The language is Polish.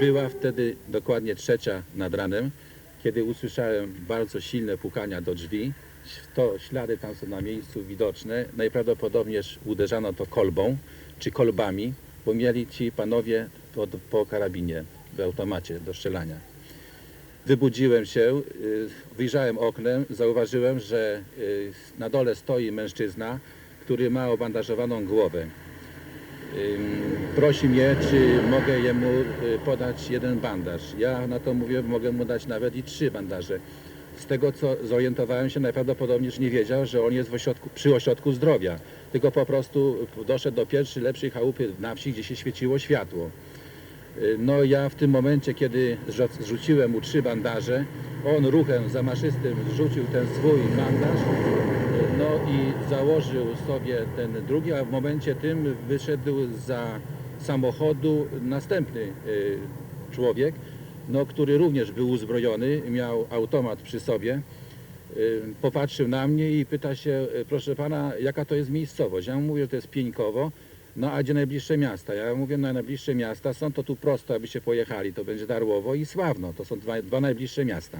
Była wtedy dokładnie trzecia nad ranem, kiedy usłyszałem bardzo silne pukania do drzwi. To ślady tam są na miejscu widoczne. Najprawdopodobniej uderzano to kolbą czy kolbami, bo mieli ci panowie po, po karabinie w automacie do strzelania. Wybudziłem się, y, wyjrzałem oknem, zauważyłem, że y, na dole stoi mężczyzna, który ma obandażowaną głowę. Prosi mnie, czy mogę jemu y, podać jeden bandaż. Ja na to mówię, mogę mu dać nawet i trzy bandaże. Z tego co zorientowałem się, najprawdopodobniej nie wiedział, że on jest ośrodku, przy ośrodku zdrowia. Tylko po prostu doszedł do pierwszej, lepszej chałupy na wsi, gdzie się świeciło światło. Y, No ja w tym momencie, kiedy zrzu- zrzuciłem mu trzy bandaże, on ruchem zamaszystym zrzucił ten swój bandaż, no i założył sobie ten drugi, a w momencie tym wyszedł za samochodu następny y, człowiek, no, który również był uzbrojony, miał automat przy sobie. Y, Popatrzył na mnie i pyta się, y, proszę pana, jaka to jest miejscowość? Ja mu mówię, że to jest Pieńkowo. No a gdzie najbliższe miasta? Ja mówię, no najbliższe miasta są to tu prosto, abyście pojechali. To będzie Darłowo i Sławno. To są dwa, dwa najbliższe miasta.